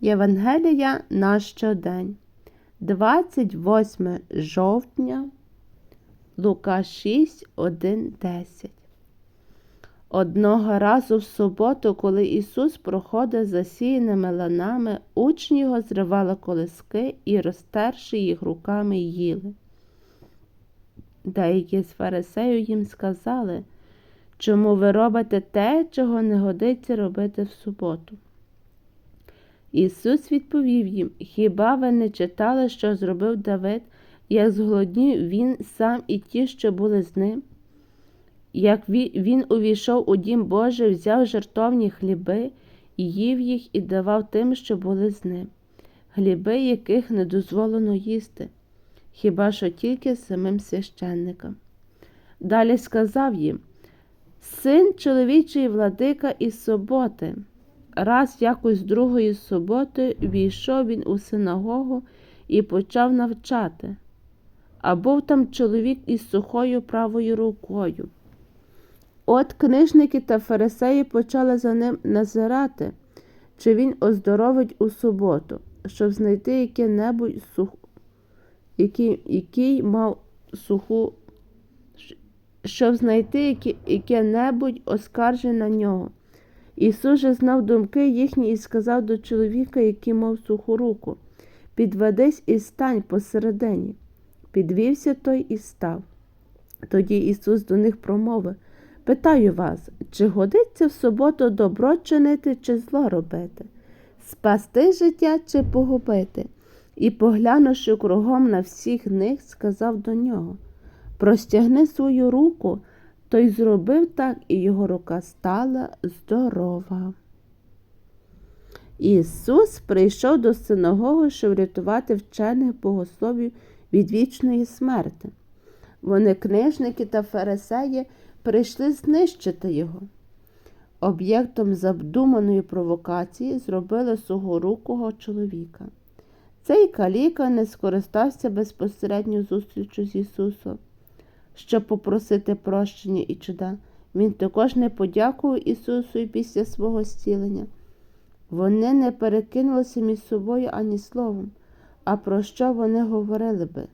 Євангелія на щодень, 28 жовтня, Лука 6, 1, 10. Одного разу в суботу, коли Ісус проходив засіяними ланами, учні його зривали колиски і, розтерши їх руками, їли. Деякі з фарисеїв їм сказали, чому ви робите те, чого не годиться робити в суботу. Ісус відповів їм: Хіба ви не читали, що зробив Давид, як зголоднів він сам і ті, що були з ним? Як він увійшов у дім Божий, взяв жертовні хліби, їв їх і давав тим, що були з ним, хліби, яких не дозволено їсти, хіба що тільки самим священникам. Далі сказав їм Син чоловічий владика із суботи. Раз якось другої суботи війшов він у синагогу і почав навчати. А був там чоловік із сухою правою рукою. От книжники та фарисеї почали за ним назирати, чи він оздоровить у суботу, щоб знайти яке-небудь суху, який, який мав суху, щоб знайти яке-небудь оскарження на нього. Ісус же знав думки їхні і сказав до чоловіка, який мав суху руку Підведись і стань посередині. Підвівся той і став. Тоді Ісус до них промовив Питаю вас, чи годиться в суботу добро чинити, чи зло робити, спасти життя чи погубити? І, поглянувши кругом на всіх них, сказав до нього Простягни свою руку. Той зробив так, і його рука стала здорова. Ісус прийшов до синагоги, щоб врятувати вчених богословів від вічної смерти. Вони, книжники та фарисеї, прийшли знищити його. Об'єктом завдуманої провокації зробили сугорукого чоловіка. Цей каліка не скористався безпосередньо зустрічю з Ісусом щоб попросити прощення і чуда. Він також не подякував Ісусу після свого зцілення. Вони не перекинулися між собою ані словом, а про що вони говорили би?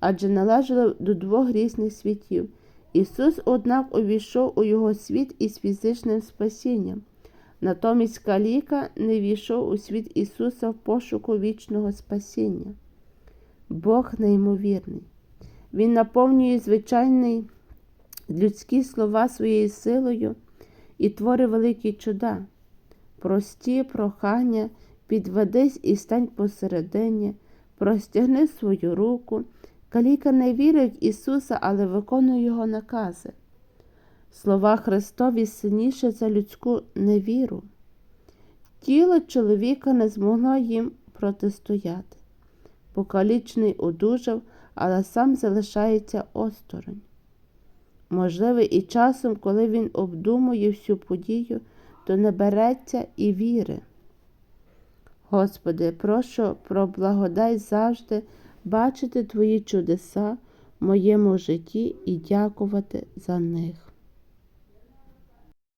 Адже належали до двох різних світів. Ісус, однак, увійшов у його світ із фізичним спасінням. Натомість Каліка не війшов у світ Ісуса в пошуку вічного спасіння. Бог неймовірний. Він наповнює звичайні людські слова своєю силою і творить великі чуда, прості прохання, підведись і стань посередині, простягни свою руку. Каліка не вірить в Ісуса, але виконує Його накази. Слова Христові сильніше за людську невіру. Тіло чоловіка не змогло їм протистояти. Покалічний одужав але сам залишається осторонь. Можливо, і часом, коли він обдумує всю подію, то не береться і віри. Господи, прошу про благодай завжди бачити Твої чудеса в моєму житті і дякувати за них.